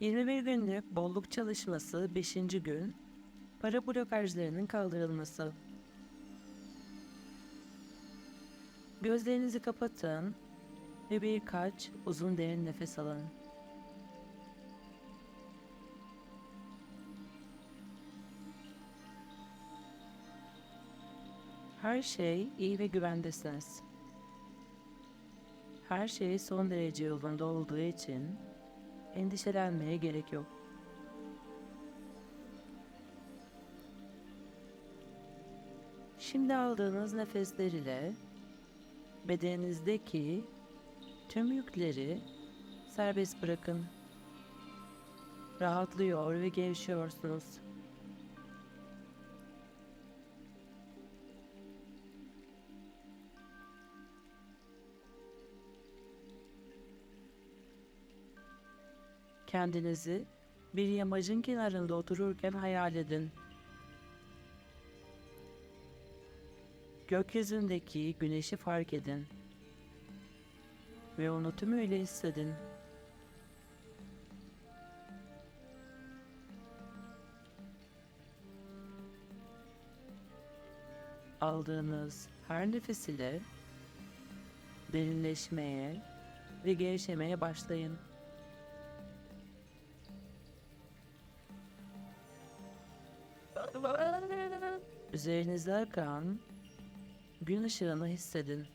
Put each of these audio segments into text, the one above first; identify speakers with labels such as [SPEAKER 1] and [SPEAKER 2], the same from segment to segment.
[SPEAKER 1] 21 günlük bolluk çalışması 5. gün para blokajlarının kaldırılması. Gözlerinizi kapatın ve birkaç uzun derin nefes alın. Her şey iyi ve güvendesiniz. Her şey son derece yolunda olduğu için endişelenmeye gerek yok. Şimdi aldığınız nefesler ile bedeninizdeki tüm yükleri serbest bırakın. Rahatlıyor ve gevşiyorsunuz. Kendinizi bir yamacın kenarında otururken hayal edin. Gökyüzündeki güneşi fark edin. Ve onu tümüyle hissedin. Aldığınız her nefes ile derinleşmeye ve gevşemeye başlayın. Üzerinizde akan gün ışığını hissedin.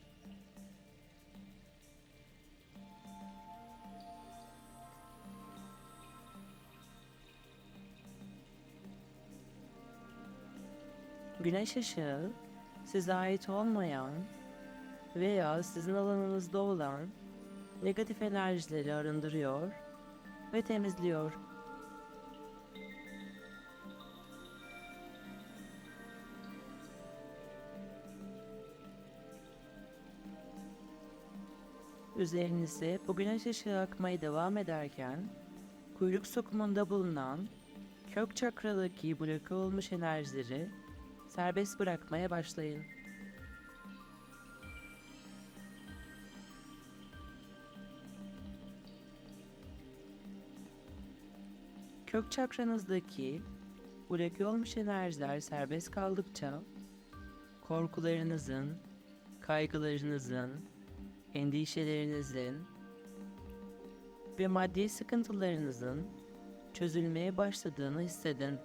[SPEAKER 1] Güneş ışığı size ait olmayan veya sizin alanınızda olan negatif enerjileri arındırıyor ve temizliyor. Üzerinize bu güneş ışığı akmaya devam ederken kuyruk sokumunda bulunan kök çakradaki bloke olmuş enerjileri serbest bırakmaya başlayın. Kök çakranızdaki bloke olmuş enerjiler serbest kaldıkça korkularınızın, kaygılarınızın, endişelerinizin ve maddi sıkıntılarınızın çözülmeye başladığını hissedin.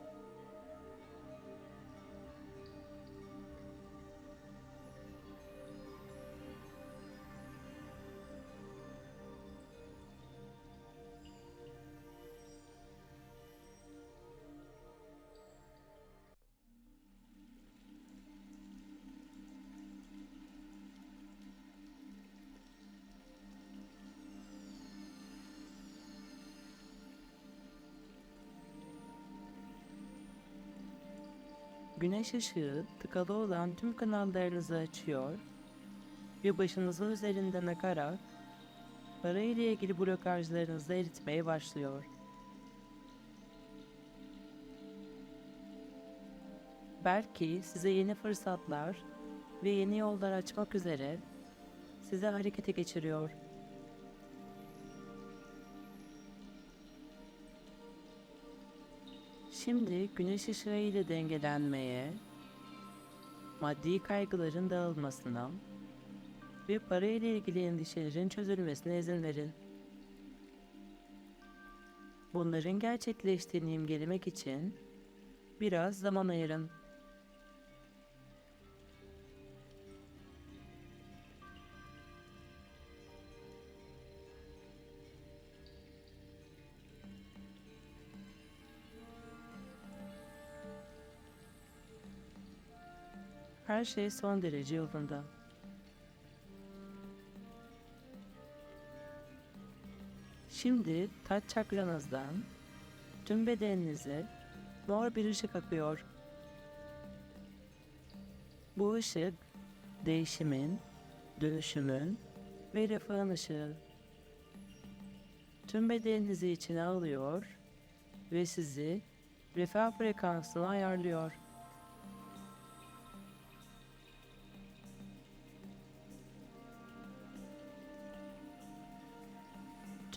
[SPEAKER 1] Güneş ışığı tıkalı olan tüm kanallarınızı açıyor ve başınızın üzerinden akarak para ile ilgili blokajlarınızı eritmeye başlıyor. Belki size yeni fırsatlar ve yeni yollar açmak üzere size harekete geçiriyor. Şimdi güneş ışığı ile dengelenmeye, maddi kaygıların dağılmasına ve para ile ilgili endişelerin çözülmesine izin verin. Bunların gerçekleştiğini imgelemek için biraz zaman ayırın. Her şey son derece yolunda. Şimdi taç çakranızdan tüm bedeninize mor bir ışık akıyor. Bu ışık değişimin, dönüşümün ve refahın ışığı. Tüm bedeninizi içine alıyor ve sizi refah frekansına ayarlıyor.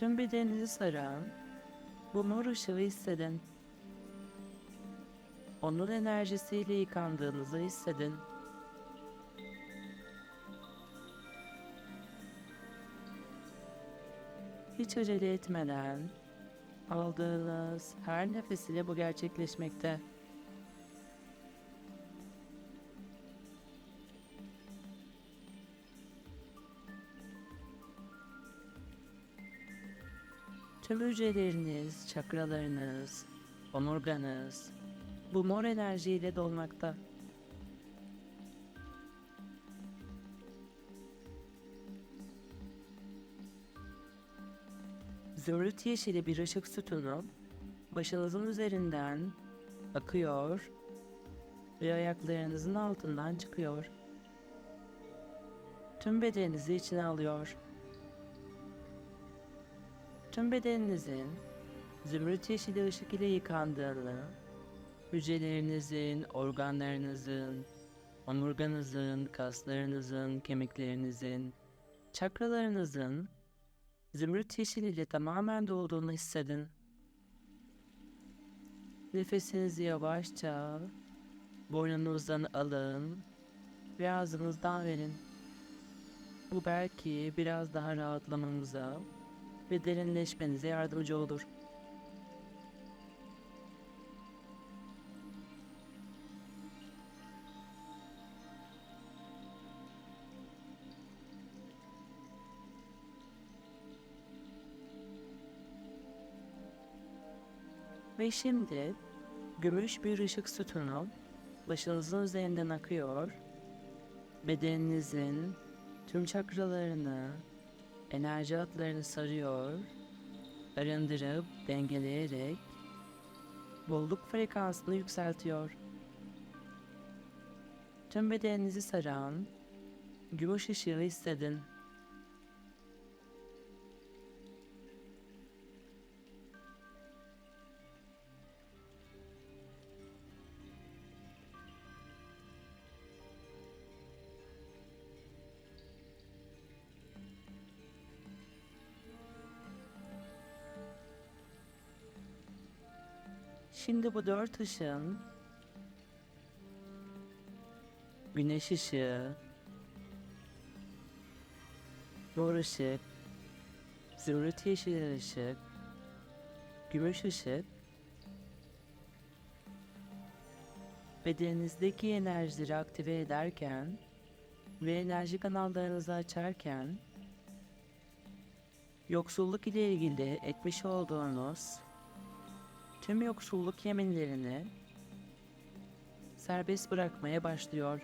[SPEAKER 1] Tüm bedeninizi saran Bu mor ışığı hissedin. Onun enerjisiyle yıkandığınızı hissedin. Hiç acele etmeden aldığınız her nefes ile bu gerçekleşmekte. Tüm hücreleriniz, çakralarınız, omurganız bu mor enerjiyle dolmakta. Zümrüt yeşili bir ışık sütunu başınızın üzerinden akıyor ve ayaklarınızın altından çıkıyor. Tüm bedeninizi içine alıyor. Tüm bedeninizin zümrüt yeşili ışık ile yıkandığını, hücrelerinizin, organlarınızın, omurganızın, kaslarınızın, kemiklerinizin, çakralarınızın zümrüt yeşil ile tamamen dolduğunu hissedin. Nefesinizi yavaşça boynunuzdan alın ve ağzınızdan verin. Bu belki biraz daha rahatlamanıza ve derinleşmenize yardımcı olur. Ve şimdi gümüş bir ışık sütunu başınızın üzerinden akıyor. Bedeninizin tüm çakralarını, enerji hatlarını sarıyor, arındırıp dengeleyerek bolluk frekansını yükseltiyor. Tüm bedeninizi saran gümüş ışığı hissedin. Şimdi bu dört ışığın güneş ışığı, mor ışık, zümrüt yeşil ışık, gümüş ışık bedeninizdeki enerjileri aktive ederken ve enerji kanallarınızı açarken yoksulluk ile ilgili etmiş olduğunuz tüm yoksulluk yeminlerini serbest bırakmaya başlıyor.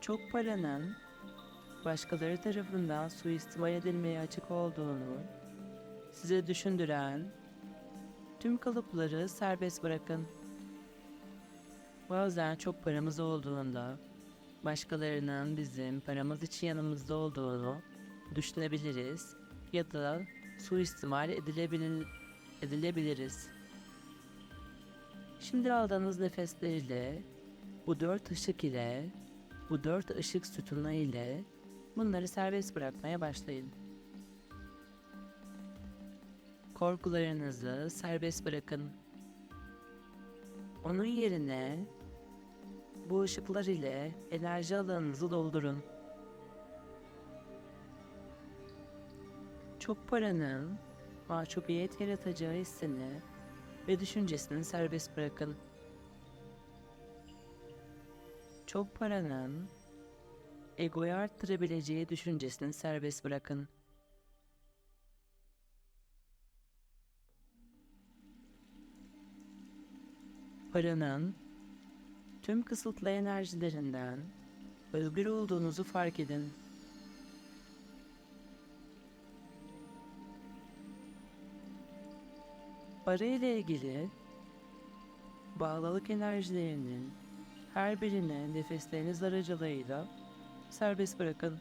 [SPEAKER 1] Çok paranın başkaları tarafından suistimal edilmeye açık olduğunu size düşündüren tüm kalıpları serbest bırakın. Bazen çok paramız olduğunda başkalarının bizim paramız için yanımızda olduğunu düşünebiliriz ya da suistimal edilebilir, edilebiliriz. Şimdi aldığınız nefeslerle bu dört ışık ile bu dört ışık sütunu ile bunları serbest bırakmaya başlayın. Korkularınızı serbest bırakın. Onun yerine bu ışıklar ile enerji alanınızı doldurun. Çok paranın mahcubiyet yaratacağı hissini ve düşüncesini serbest bırakın. Çok paranın egoyu arttırabileceği düşüncesini serbest bırakın. Paranın tüm kısıtlı enerjilerinden özgür olduğunuzu fark edin. Para ile ilgili bağlılık enerjilerinin her birine nefesleriniz aracılığıyla serbest bırakın.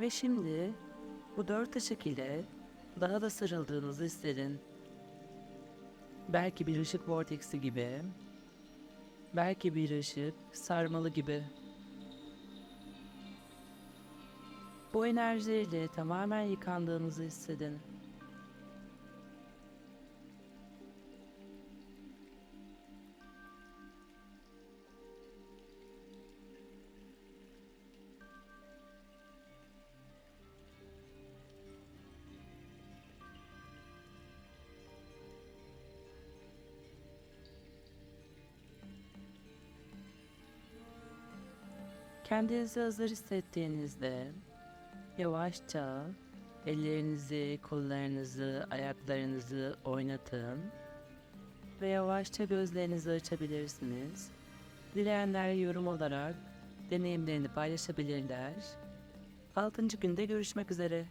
[SPEAKER 1] Ve şimdi bu dört ışık ile daha da sarıldığınızı hissedin. Belki bir ışık vorteksi gibi, belki bir ışık sarmalı gibi. Bu enerjiyle tamamen yıkandığınızı hissedin. Kendinizi hazır hissettiğinizde yavaşça ellerinizi, kollarınızı, ayaklarınızı oynatın ve yavaşça gözlerinizi açabilirsiniz. Dileyenler yorum olarak deneyimlerini paylaşabilirler. 6. günde görüşmek üzere.